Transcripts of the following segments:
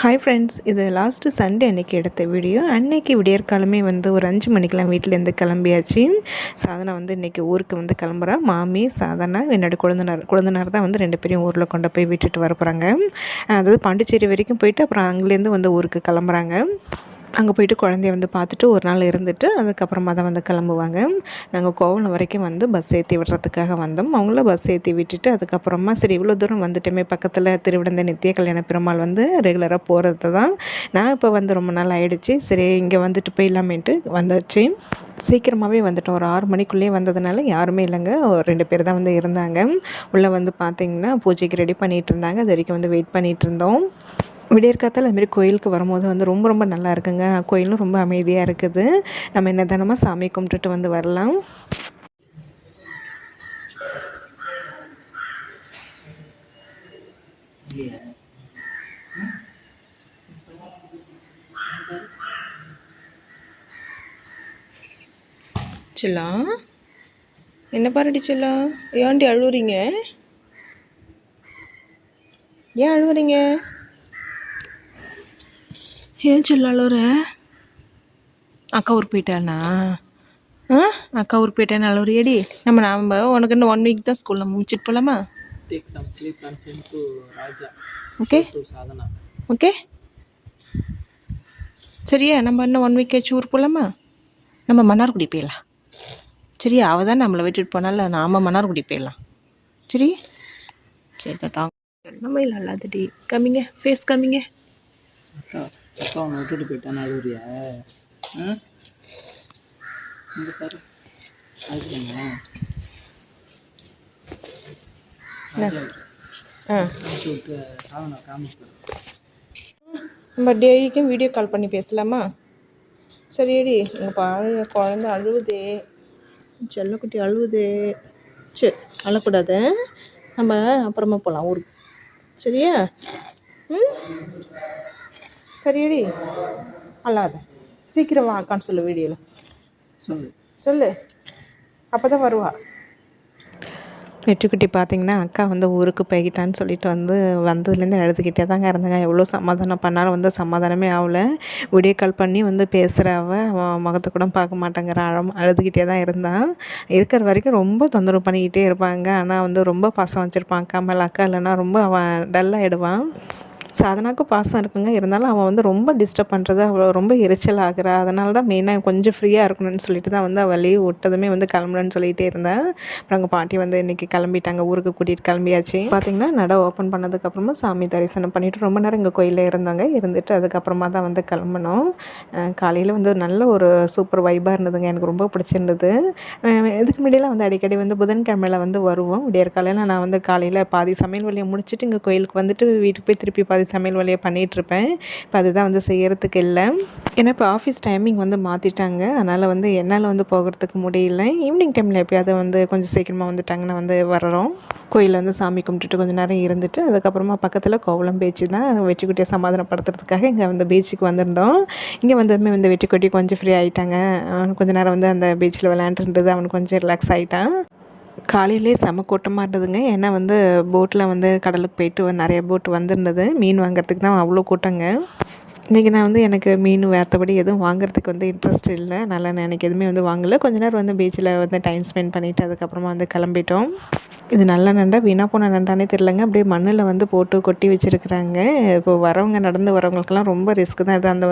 Hi friends இது last Sunday அன்னைக்கு எடுத்த வீடியோ அன்னைக்கு விடியற்காலமே வந்து ஒரு அஞ்சு மணிக்கெலாம் வீட்டிலேருந்து கிளம்பியாச்சு. சாதனா வந்து இன்றைக்கி ஊருக்கு வந்து கிளம்புறா. மாமி சாதனா என்னோடய குழந்தைனார். குழந்தைனார் தான் வந்து ரெண்டு பேரையும் ஊரில் கொண்டு போய் விட்டுட்டு வர போகிறாங்க அதாவது பாண்டிச்சேரி வரைக்கும் போயிட்டு அப்புறம் அங்கேருந்து வந்து ஊருக்கு கிளம்புறாங்க. அங்கே போயிட்டு குழந்தைய வந்து பார்த்துட்டு ஒரு நாள் இருந்துட்டு அதுக்கப்புறமா தான் வந்து கிளம்புவாங்க. நாங்கள் கோவலம் வரைக்கும் வந்து பஸ் ஏற்றி விடுறதுக்காக வந்தோம். அவங்கள பஸ் ஏற்றி விட்டுட்டு அதுக்கப்புறமா சரி இவ்வளோ தூரம் வந்துட்டுமே. பக்கத்தில் திருவிடந்த நித்திய கல்யாண பெருமாள் வந்து ரெகுலராக போகிறது தான். நான் இப்போ வந்து ரொம்ப நாள் ஆகிடுச்சு சரி இங்கே வந்துட்டு போயிடலாமேன்ட்டு வந்துச்சு. சீக்கிரமாகவே வந்துட்டோம். ஒரு ஆறு மணிக்குள்ளேயே வந்ததுனால யாருமே இல்லைங்க. ஒரு ரெண்டு பேர் தான் வந்து இருந்தாங்க. உள்ளே வந்து பார்த்திங்கன்னா பூஜைக்கு ரெடி பண்ணிகிட்டு இருந்தாங்க. அது வரைக்கும் வந்து வெயிட் பண்ணிகிட்டு இருந்தோம். விடியற்காத்தால் அதுமாரி கோயிலுக்கு வரும்போது வந்து ரொம்ப ரொம்ப நல்லா இருக்குங்க. கோயிலும் ரொம்ப அமைதியாக இருக்குது. நம்ம என்ன தானமாக சாமி கும்பிட்டுட்டு வந்து வரலாம். சில்லா என்ன பாருடி செல்லா? ஏன்டி அழுவுறீங்க? ஏன் அழுவுறீங்க? ஏன் சில்லா அழுவுற அக்கா ஊருக்கு போயிட்டானா ஆ? அக்கா ஊருக்கு போயிட்டேன்னு அழுவுறியடி நம்ம நம்ம உனக்கு இன்னும் ஒன் வீக் தான் ஸ்கூலில் முடிச்சிட்டு போகலாமா ஓகே. ஓகே சரியா நம்ம இன்னும் ஒன் வீக் கழிச்சு ஊருக்கு போகலாமா நம்ம மன்னார்குடி போயிடலாம். சரியா அவள் தான் நம்மளை விட்டுட்டு போனால நாம மன்னார்குடி போயிடலாம். சரி சரி தாங்க நம்ம இல்லை அல்லாதடி கம்மிங்க ஃபேஸ் கம்மிங்க அக்கா உன்னை விட்டுட்டு போயிட்டான்னு அழுவுறியா இங்கே பாரு. நம்ம டெய்லிக்கும் வீடியோ கால் பண்ணி பேசலாமா? சரிடி எங்கள் பழைய குழந்த அழுவுதே. செல்லக்குட்டி அழுவுதே. சரி அழக்கூடாது நம்ம அப்புறமா போகலாம் ஊருக்கு. சரியா? ம்? சரியாடி? அழாத சீக்கிரம் வா அக்கான்னு சொல்லு வீடியோவில் சொல்லு. சொல்லு. அப்போ தான் வருவா. வெற்றிக்குட்டி பார்த்தீங்கன்னா அக்கா வந்து ஊருக்கு போய்கிட்டான்னு சொல்லிட்டு வந்து வந்ததுலேருந்து அழுதுகிட்டே தாங்க இருந்தாங்க. எவ்வளோ சமாதானம் பண்ணாலும் வந்து சமாதானமே ஆகல. வீடியோ கால் பண்ணி வந்து பேசுகிற அவ அவன் முகத்தை கூட பார்க்க மாட்டேங்கிற அழம் அழுதுகிட்டே தான் இருந்தான் இருக்கிற வரைக்கும் ரொம்ப தொந்தரவு பண்ணிக்கிட்டே இருப்பாங்க. ஆனால் வந்து ரொம்ப பாசம் வச்சுருப்பான் அக்கா மேலே. அக்கா இல்லைன்னா ரொம்ப அவன் டல்லாகிடுவான் ஸோ அதனாக்கு பாசம் இருக்குங்க. இருந்தாலும் அவன் வந்து ரொம்ப டிஸ்டர்ப் பண்ணுறது அவள் ரொம்ப எரிச்சல் ஆகிறா. அதனால தான் மெயினாக கொஞ்சம் ஃப்ரீயாக இருக்கணும்னு சொல்லிட்டு தான் வந்து அவள் லீவ் விட்டதுமே வந்து கிளம்புறேன்னு சொல்லிகிட்டே இருந்தேன். அப்புறம் எங்கள் பாட்டி வந்து இன்றைக்கி கிளம்பிட்டாங்க. ஊருக்கு கூட்டிகிட்டு கிளம்பியாச்சு. பார்த்திங்கன்னா நடை ஓப்பன் பண்ணதுக்கப்புறமா சாமி தரிசனம் பண்ணிவிட்டு ரொம்ப நேரம் எங்கள் கோயிலில் இருந்தாங்க. இருந்துட்டு அதுக்கப்புறமா தான் வந்து கிளம்பினோம் காலையில் வந்து நல்ல ஒரு சூப்பர் வைபாக இருந்ததுங்க. எனக்கு ரொம்ப பிடிச்சிருந்தது. இதுக்கு முன்னாடியெல்லாம் வந்து அடிக்கடி வந்து புதன்கிழமையில் வந்து வருவோம். விடியற்காலையில் நான் வந்து காலையில் பாதி சமையல் வழியை முடிச்சுட்டு இங்கே கோயிலுக்கு வந்துட்டு வீட்டுக்கு போய் திருப்பி பாதி சமையல் வேலையை பண்ணிகிட்ருப்பேன். இப்போ அதுதான் வந்து செய்கிறதுக்கு இல்லை. ஏன்னா இப்போ ஆஃபீஸ் டைமிங் வந்து மாற்றிட்டாங்க அதனால் வந்து என்னால் வந்து போகிறதுக்கு முடியல. ஈவினிங் டைமில் எப்பயாவது வந்து கொஞ்சம் சீக்கிரமாக வந்துட்டாங்கன்னா வந்து வர்றோம். கோயிலில் வந்து சாமி கும்பிட்டுட்டு கொஞ்சம் நேரம் இருந்துட்டு அதுக்கப்புறமா பக்கத்தில் கோவலம் பீச்சு தான். வெற்றிக்குட்டியை சமாதானப்படுத்துறதுக்காக இங்கே வந்து பீச்சுக்கு வந்திருந்தோம். இங்கே வந்ததுமே வந்து வெற்றிக்குட்டி கொஞ்சம் ஃப்ரீ ஆகிட்டாங்க அவன் கொஞ்ச நேரம் வந்து அந்த பீச்சில் விளையாண்டுருந்தது அவனுக்கு கொஞ்சம் ரிலாக்ஸ் ஆகிட்டான் காலையிலே செம கூட்டமாக இருந்ததுங்க. ஏன்னா வந்து போட்டில் வந்து கடலுக்கு போயிட்டு நிறைய போட் வந்திருந்தது. மீன் வாங்குறதுக்கு தான் அவ்வளோ கூட்டங்க. இன்றைக்கி நான் வந்து எனக்கு மீன் வேற்றபடி எதுவும் வாங்குறதுக்கு வந்து இன்ட்ரெஸ்ட் இல்லை. நல்லா நான் எனக்கு எதுவுமே வந்து வாங்கலை. கொஞ்ச நேரம் வந்து பீச்சில் வந்து டைம் ஸ்பெண்ட் பண்ணிவிட்டு அதுக்கப்புறமா வந்து கிளம்பிட்டோம். இது நல்ல நண்டா வீணாக போன நண்டானே தெரிலங்க அப்படியே மண்ணில் வந்து போட்டு கொட்டி வச்சுருக்குறாங்க. இப்போ வரவங்க நடந்து வரவங்களுக்கெல்லாம் ரொம்ப ரிஸ்க் தான். இது அந்த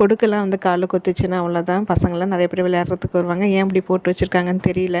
கொடுக்கெல்லாம் வந்து காலில் கொத்துச்சுன்னா அவ்வளோதான் பசங்களாம் நிறைய பேர் விளையாடுறதுக்கு வருவாங்க. ஏன் இப்படி போட்டு வச்சுருக்காங்கன்னு தெரியல.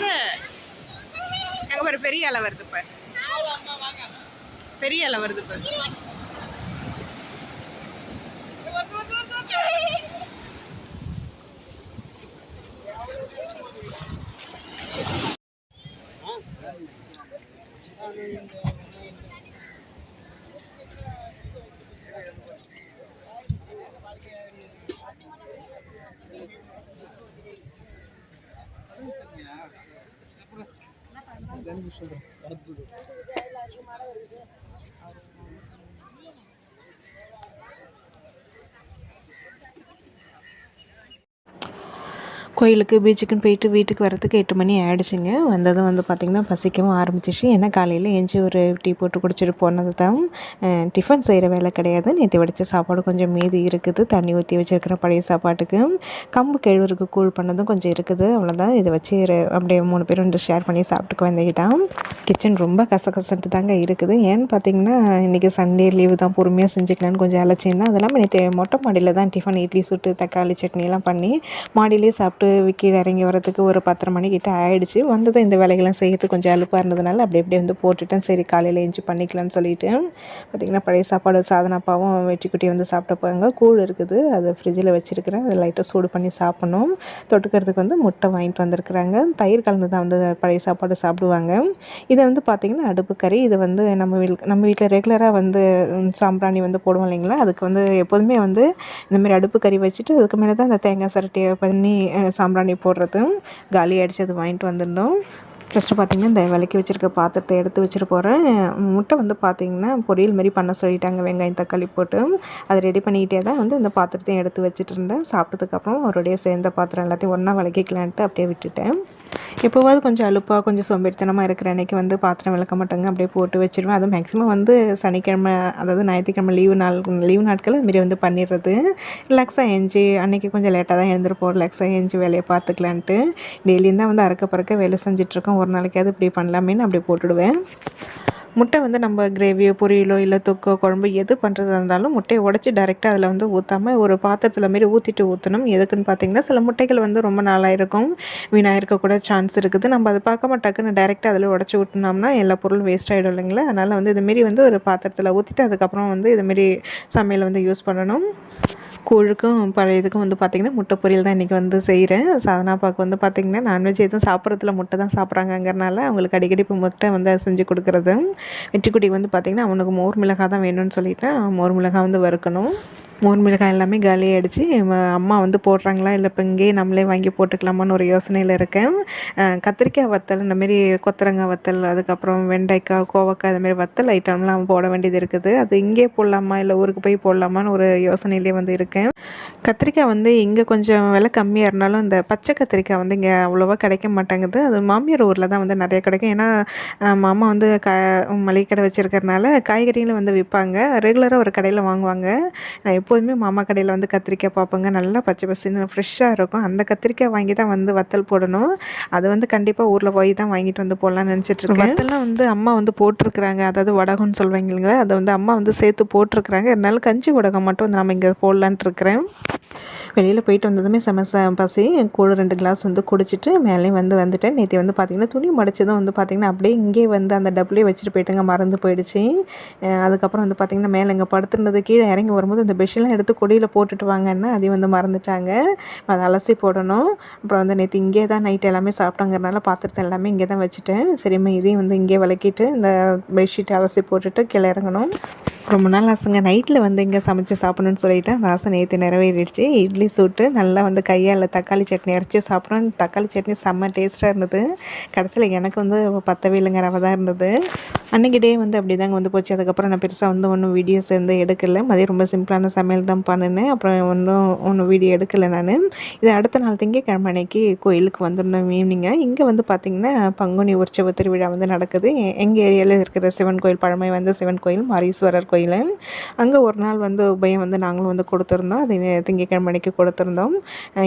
ஆட்டாத அங்க ஒரு பெரிய இலை வருது இப்ப. பெரிய இலை வருது இப்ப. கணிச்சு சொல்கிறேன் கோயிலுக்கு பீச்சுக்குன்னு போயிட்டு வீட்டுக்கு வரத்துக்கு எட்டு மணி ஆகிடுச்சிங்க வந்ததும் வந்து பார்த்திங்கன்னா பசிக்கவும் ஆரம்பிச்சிச்சு. ஏன்னா காலையில் எஞ்சி ஒரு டீ போட்டு குடிச்சிட்டு போனது தான் டிஃபன் செய்கிற வேலை கிடையாது. நேற்று வடித்த சாப்பாடு கொஞ்சம் மீதி இருக்குது. தண்ணி ஊற்றி வச்சுருக்கிற பழைய சாப்பாட்டுக்கு. கம்பு கேழ்வருக்கு கூழ் பண்ணதும் கொஞ்சம் இருக்குது. அவ்வளோதான் இதை வச்சு அப்படியே மூணு பேரும் ரெண்டு ஷேர் பண்ணி சாப்பிட்டுக்க வேண்டியது தான். கிச்சன் ரொம்ப கசகசன்ட்டு தாங்க இருக்குது. ஏன்னு பார்த்தீங்கன்னா இன்றைக்கி சண்டே லீவு தான். பொறுமையாக செஞ்சுக்கலான்னு கொஞ்சம் அழைச்சிருந்தேன் அதெல்லாம் நேற்று மொட்டை மாடியில் தான் டிஃபன் இட்லி சுட்டு தக்காளி சட்னி எல்லாம் பண்ணி மாடியிலே சாப்பிட்டு கீழே இறங்கி வரதுக்கு ஒரு பத்தரை மணிக்கிட்ட ஆயிடுச்சு. வந்ததும் இந்த வேலைகள்லாம் செய்யறதுக்கு கொஞ்சம் அலுப்பாக இருந்ததுனால அப்படி அப்படியே வந்து போட்டுட்டேன். சரி காலையில் எஞ்சி பண்ணிக்கலாம்னு சொல்லிட்டு. பார்த்திங்கன்னா பழைய சாப்பாடு சாதனாப்பாவும் வெட்டிக்குட்டி வந்து சாப்பிட்டப்பாங்க கூழ் இருக்குது. அது ஃப்ரிட்ஜில் வச்சுருக்கிறேன். அதை லைட்டாக சூடு பண்ணி சாப்பிடணும். தொட்டுக்கிறதுக்கு வந்து முட்டை வாங்கிட்டு வந்திருக்கிறாங்க. தயிர் கலந்து தான் வந்து பழைய சாப்பாடு சாப்பிடுவாங்க. இதை வந்து பார்த்திங்கன்னா அடுப்பு கறி. இது வந்து நம்ம வீட்டில் நம்ம வீட்டில் ரெகுலராக வந்து சாம்பிராணி வந்து போடுவோம் இல்லைங்களா? அதுக்கு வந்து எப்போதுமே வந்து இந்தமாரி அடுப்பு கறி வச்சுட்டு அதுக்கு மேலே தான் அந்த தேங்காய் சரட்டியை பண்ணி சாம்பிராணி போடுறதும் காலி அடித்து அது வாங்கிட்டு வந்துடணும். ஃபஸ்ட்டு பார்த்திங்கன்னா இந்த விளக்கி வச்சுருக்க பாத்திரத்தை எடுத்து வச்சுட்டு போகிறேன் முட்டை வந்து பார்த்திங்கன்னா பொரியல் மாதிரி பண்ண சொல்லிட்டாங்க. வெங்காயம் தக்காளி போட்டு அதை ரெடி பண்ணிக்கிட்டே தான் வந்து இந்த பாத்திரத்தையும் எடுத்து வச்சுட்டு இருந்தேன். சாப்பிட்டதுக்கப்புறம் அவருடைய சேர்ந்த பாத்திரம் எல்லாத்தையும் ஒன்றா விளக்கிக்கலான்ட்டு அப்படியே விட்டுட்டேன். எப்போவாவது கொஞ்சம் அலுப்பாக கொஞ்சம் சோம்பேறித்தனமாக இருக்கிற அன்றைக்கி வந்து பாத்திரம் விளக்க மாட்டாங்க. அப்படியே போட்டு வச்சிருவேன். அது மேக்ஸிமம் வந்து சனிக்கிழமை அதாவது ஞாயிற்றுக்கிழமை லீவு நாள் லீவு நாட்கள் அதுமாரி வந்து பண்ணிடுறது. ரிலாக்ஸாக எஞ்சி அன்றைக்கி கொஞ்சம் லேட்டாக தான் எழுந்திருப்போம். ரிலாக்ஸாக எஞ்சி வேலையை பார்த்துக்கலான்ட்டு. டெய்லியும் தான் வந்து அறக்க பறக்க வேலை செஞ்சிட்ருக்கோம் ஒரு நாளைக்காவது இப்படி பண்ணலாமேன்னு அப்படி போட்டுடுவேன். முட்டை வந்து நம்ம கிரேவியோ பொரியலோ இல்லை தொக்கோ குழம்பு எது பண்ணுறதா இருந்தாலும் முட்டையை உடச்சி டைரெக்டாக அதில் வந்து ஊற்றாமல் ஒரு பாத்திரத்தில் மாரி ஊற்றிட்டு ஊற்றணும் எதுக்குன்னு பார்த்தீங்கன்னா சில முட்டைகள் வந்து ரொம்ப நாளாக இருக்கும். வீணாக இருக்கக்கூட சான்ஸ் இருக்குது. நம்ம அதை பார்க்காம டக்குன்னு டைரெக்டாக அதில் உடச்சி ஊற்றினோம்னா எல்லா பொருளும் வேஸ்ட் ஆகிடும் இல்லைங்களா? அதனால் வந்து இதுமாரி வந்து ஒரு பாத்திரத்தில் ஊற்றிட்டு அதுக்கப்புறம் வந்து இதுமாரி சமையல் வந்து யூஸ் பண்ணணும். கூழுக்கும் பழைய இதுக்கும் வந்து பார்த்திங்கன்னா முட்டை பொரியல் தான் இன்றைக்கி வந்து செய்கிறேன் சாதனாப்பாக்கு வந்து பார்த்திங்கன்னா நான்வெஜ் எதுவும் சாப்பிட்றதுல முட்டை தான் சாப்பிட்றாங்கங்கிறனால அவங்களுக்கு அடிக்கடி இப்போ முட்டை வந்து செஞ்சு கொடுக்குறது. வெற்றிக்குடி வந்து பார்த்திங்கன்னா அவனுக்கு மோர் மிளகாய் தான் வேணும்னு சொல்லிட்டு மோர் மிளகாய் வந்து வறுக்கணும். மோர் மிளகாய் எல்லாமே காலியாகிடுச்சு அம்மா வந்து போடுறாங்களா? இல்லை இப்போ இங்கேயே நம்மளே வாங்கி போட்டுக்கலாமான்னு ஒரு யோசனையில் இருக்கேன். கத்திரிக்காய் வத்தல் இந்தமாரி கொத்தரங்காய் வத்தல் அதுக்கப்புறம் வெண்டைக்காய் கோவக்காய் அதுமாரி வத்தல் ஐட்டம்லாம் போட வேண்டியது இருக்குது. அது இங்கேயே போடலாமா? இல்லை ஊருக்கு போய் போடலாமான்னு ஒரு யோசனையிலே வந்து இருக்கேன். கத்திரிக்காய் வந்து இங்கே கொஞ்சம் விலை கம்மியாக இருந்தாலும் இந்த பச்சை கத்திரிக்காய் வந்து இங்கே அவ்வளோவா கிடைக்க மாட்டேங்குது. அது மாமியார் ஊரில் தான் வந்து நிறைய கிடைக்கும். ஏன்னா மாமா வந்து க மளிகை கடை வச்சுருக்கறனால காய்கறிகளும் வந்து விற்பாங்க. ரெகுலராக ஒரு கடையில் வாங்குவாங்க. எப்போதுமே மாமா கடையில் வந்து கத்திரிக்காய் பார்ப்போங்க. நல்லா பச்சை பசுன்னு ஃப்ரெஷ்ஷாக இருக்கும். அந்த கத்திரிக்காய் வாங்கி தான் வந்து வத்தல் போடணும். அது வந்து கண்டிப்பாக ஊரில் போய் தான் வாங்கிட்டு வந்து போடலாம்னு நினச்சிட்டு இருக்கேன். வந்து அம்மா வந்து போட்டிருக்கிறாங்க. அதாவது வடகம்னு சொல்லுவாங்க இல்லைங்களா? அதை வந்து அம்மா வந்து சேர்த்து போட்டிருக்கிறாங்க. இருந்தாலும் கஞ்சி வடகம் மட்டும் வந்து நம்ம இங்கே போடலான்ட்டு இருக்கிறேன். வெளியில் போயிட்டு வந்ததுமே செம ச பசி. கூட ரெண்டு கிளாஸ் வந்து குடிச்சிட்டு மேலேயும் வந்து வந்துட்டேன். நேற்று வந்து பார்த்திங்கன்னா துணி மடிச்சதும் வந்து பார்த்திங்கன்னா அப்படியே இங்கே வந்து அந்த டப்புலேயே வச்சுட்டு போயிட்டுங்க. மறந்து போயிடுச்சு. அதுக்கப்புறம் வந்து பார்த்திங்கன்னா மேலே இங்கே படுத்துருந்தது. கீழே இறங்கி வரும்போது இந்த பெட்ஷீட்லாம் எடுத்து கொடியில் போட்டுட்டு வாங்கன்னா அதையும் வந்து மறந்துட்டாங்க. அதை அலசி போடணும். அப்புறம் வந்து நேற்று இங்கே தான் நைட் எல்லாமே சாப்பிட்டோங்கிறனால பாத்திரத்தை எல்லாமே இங்கே தான் வச்சுட்டேன். சரிம்மா இதையும் வந்து இங்கே விளக்கிட்டு இந்த பெட்ஷீட்டை அலசி போட்டுட்டு கீழே இறங்கணும். ரொம்ப நாள் ஆசைங்க நைட்டில் வந்து இங்கே சமைச்சு சாப்பிடணும்னு சொல்லிட்டு அந்த ஆசை நேற்று நிறைவேறிடுச்சு. இட்லி சூட்டு நல்லா வந்து கையால் தக்காளி சட்னி அரைச்சி சாப்பிட்டோம் தக்காளி சட்னி செம்ம டேஸ்ட்டாக இருந்தது. கடைசியில் எனக்கு வந்து பத்தவே இல்லைங்க ரவை தான் இருந்தது. அன்றைக்கி டே வந்து அப்படி தாங்க வந்து போச்சு. அதுக்கப்புறம் நான் பெருசாக வந்து ஒன்றும் வீடியோஸ் வந்து எடுக்கலை. மதியம் ரொம்ப சிம்பிளான சமையல் தான் பண்ணினேன். அப்புறம் ஒன்றும் ஒன்றும் வீடியோ எடுக்கலை நான். இது அடுத்த நாள் திங்கக்கிழமை அன்னைக்கு கோயிலுக்கு வந்திருந்தோம் ஈவினிங்காக இங்கே வந்து பார்த்திங்கன்னா பங்குனி உற்சவ திருவிழா வந்து நடக்குது. எங்கள் ஏரியாவில் இருக்கிற சிவன் கோயில் பழமை வந்து சிவன் கோயில் மாரீஸ்வரர் கோயில். அங்கே ஒரு நாள் வந்து உபயம் வந்து நாங்களும் வந்து கொடுத்துருந்தோம். அது திங்கக்கிழமை அன்னைக்கு கொடுத்துருந்தோம்.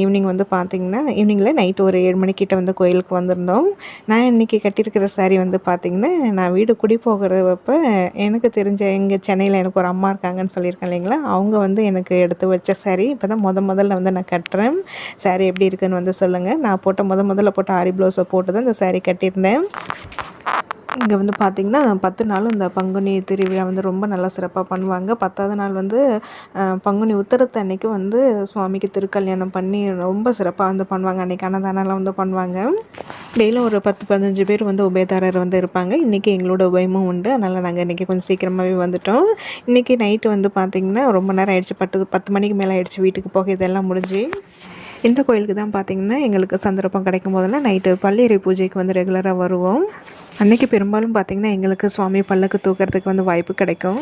ஈவினிங் வந்து பார்த்திங்கன்னா ஈவினிங்கில் நைட்டு ஒரு ஏழு மணிக்கிட்ட வந்து கோயிலுக்கு வந்திருந்தோம். நான் இன்றைக்கி கட்டியிருக்கிற saree வந்து பார்த்திங்கன்னா நான் வீடு குடி போகிறப்ப எனக்கு தெரிஞ்ச எங்கள் சென்னையில் எனக்கு ஒரு அம்மா இருக்காங்கன்னு சொல்லியிருக்கேன் இல்லைங்களா? அவங்க வந்து எனக்கு எடுத்து வச்ச saree. இப்போ தான் முத முதல்ல வந்து நான் கட்டுறேன். saree எப்படி இருக்குன்னு வந்து சொல்லுங்கள் நான் போட்ட முத முதல்ல போட்ட ஆரி ப்ளவுஸை போட்டு தான் இந்த saree கட்டியிருந்தேன். இங்கே வந்து பார்த்திங்கன்னா பத்து நாள் இந்த பங்குனி திருவிழா வந்து ரொம்ப நல்லா சிறப்பாக பண்ணுவாங்க. பத்தாவது நாள் வந்து பங்குனி உத்தரத்து அன்னைக்கு வந்து சுவாமிக்கு திருக்கல்யாணம் பண்ணி ரொம்ப சிறப்பாக வந்து பண்ணுவாங்க. அன்றைக்கி அன்னதானம்லாம் வந்து பண்ணுவாங்க. டெய்லியும் ஒரு பத்து பதினஞ்சு பேர் வந்து உபயதாரர் வந்து இருப்பாங்க. இன்றைக்கி எங்களோட உபயமும் உண்டு. அதனால் நாங்கள் இன்றைக்கி கொஞ்சம் சீக்கிரமாகவே வந்துட்டோம். இன்றைக்கி நைட்டு வந்து பார்த்திங்கன்னா ரொம்ப நேரம் ஆயிடுச்சு. பத்து பத்து மணிக்கு மேலே ஆயிடுச்சு. வீட்டுக்கு போக இதெல்லாம் முடிஞ்சு. இந்த கோயிலுக்கு தான் பார்த்திங்கன்னா எங்களுக்கு சந்தர்ப்பம் கிடைக்கும் போதெல்லாம் நைட்டு பள்ளியறை பூஜைக்கு வந்து ரெகுலராக வருவோம். அன்றைக்கி பெரும்பாலும் பார்த்திங்கன்னா எங்களுக்கு சுவாமி பல்லக்கு தூக்கிறதுக்கு வந்து வாய்ப்பு கிடைக்கும்.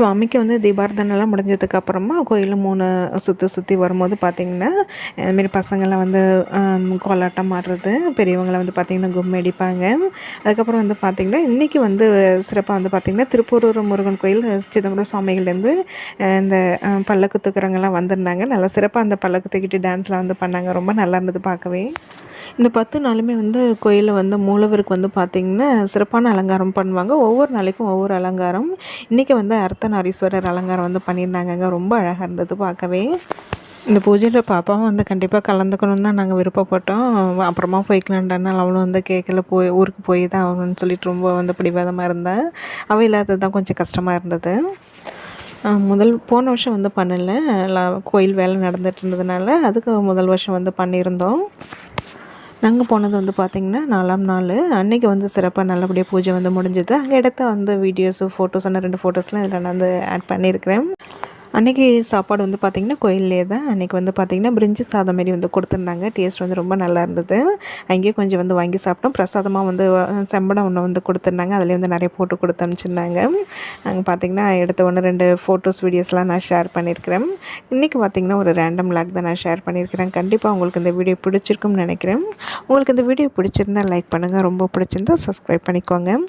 சுவாமிக்கு வந்து தீபார்த்தனைலாம் முடிஞ்சதுக்கு அப்புறமா மூணு சுற்றி சுற்றி வரும்போது பார்த்திங்கன்னா இதுமாரி பசங்களாம் வந்து கோலாட்டம் ஆடுறது பெரியவங்களை வந்து பார்த்திங்கன்னா கும் அடிப்பாங்க. அதுக்கப்புறம் வந்து பார்த்திங்கன்னா இன்றைக்கி வந்து சிறப்பாக வந்து பார்த்திங்கன்னா திருப்பூரூர் முருகன் கோயில் சிதம்பரம் சுவாமிகள்லேருந்து இந்த பல்லக்கு தூக்குறவங்கலாம் வந்திருந்தாங்க. நல்லா சிறப்பாக அந்த பல்லக்கு தூக்கிட்டு டான்ஸ்லாம் வந்து பண்ணாங்க. ரொம்ப நல்லா இருந்தது பார்க்கவே. இந்த பத்து நாளுமே வந்து கோயிலில் வந்து மூலவருக்கு வந்து பார்த்திங்கன்னா சிறப்பான அலங்காரம் பண்ணுவாங்க. ஒவ்வொரு நாளைக்கும் ஒவ்வொரு அலங்காரம். இன்றைக்கி வந்து அர்த்தநாரீஸ்வரர் அலங்காரம் வந்து பண்ணியிருந்தாங்கங்க. ரொம்ப அழகாக இருந்தது பார்க்கவே. இந்த பூஜையில் பாப்பாவும் வந்து கண்டிப்பாக கலந்துக்கணும்னு தான் நாங்கள் விருப்பப்பட்டோம். அப்புறமா போய்க்கலான்டானால் அவளும் வந்து கேட்கல போய் ஊருக்கு போய் தான் ஆகணும்னு சொல்லிட்டு ரொம்ப வந்து பிடிவாதமாக இருந்தேன் அவள் இல்லாதது தான் கொஞ்சம் கஷ்டமாக இருந்தது. முதல் போன வருஷம் வந்து பண்ணலை. கோயில் வேலை நடந்துட்டு இருந்ததுனால அதுக்கு முதல் வருஷம் வந்து பண்ணியிருந்தோம். நாங்கள் போனது வந்து பார்த்திங்கன்னா நாலாம் நாள். அன்றைக்கி வந்து சிறப்பாக நல்லபடியாக பூஜை வந்து முடிஞ்சது. அங்கே இடத்த வந்து வீடியோஸு ஃபோட்டோஸ் அந்த ரெண்டு ஃபோட்டோஸ்லாம் இதில் நான் வந்து ஆட் பண்ணியிருக்கிறேன் அன்றைக்கி சாப்பாடு வந்து பார்த்திங்கன்னா கோயிலே தான். அன்றைக்கி வந்து பார்த்திங்கன்னா பிரிஞ்சு சாதம் மாரி வந்து கொடுத்துருந்தாங்க. டேஸ்ட் வந்து ரொம்ப நல்லா இருந்தது. அங்கேயே கொஞ்சம் வந்து வாங்கி சாப்பிட்டோம். பிரசாதமாக வந்து செம்படம் ஒன்று வந்து கொடுத்துருந்தாங்க. அதுலேயே வந்து நிறைய போட்டு கொடுத்து அனுப்பிச்சிருந்தாங்க. அங்கே பார்த்திங்கன்னா எடுத்த ஒன்று ரெண்டு ஃபோட்டோஸ் வீடியோஸ்லாம் நான் ஷேர் பண்ணியிருக்கிறேன். இன்றைக்கி பார்த்திங்கன்னா ஒரு ரேண்டம் லாக் தான் நான் ஷேர் பண்ணியிருக்கிறேன். கண்டிப்பாக உங்களுக்கு இந்த வீடியோ பிடிச்சிருக்கும்னு நினைக்கிறேன். உங்களுக்கு இந்த வீடியோ பிடிச்சிருந்தா லைக் பண்ணுங்கள் ரொம்ப பிடிச்சிருந்தா சப்ஸ்கிரைப் பண்ணிக்கோங்க.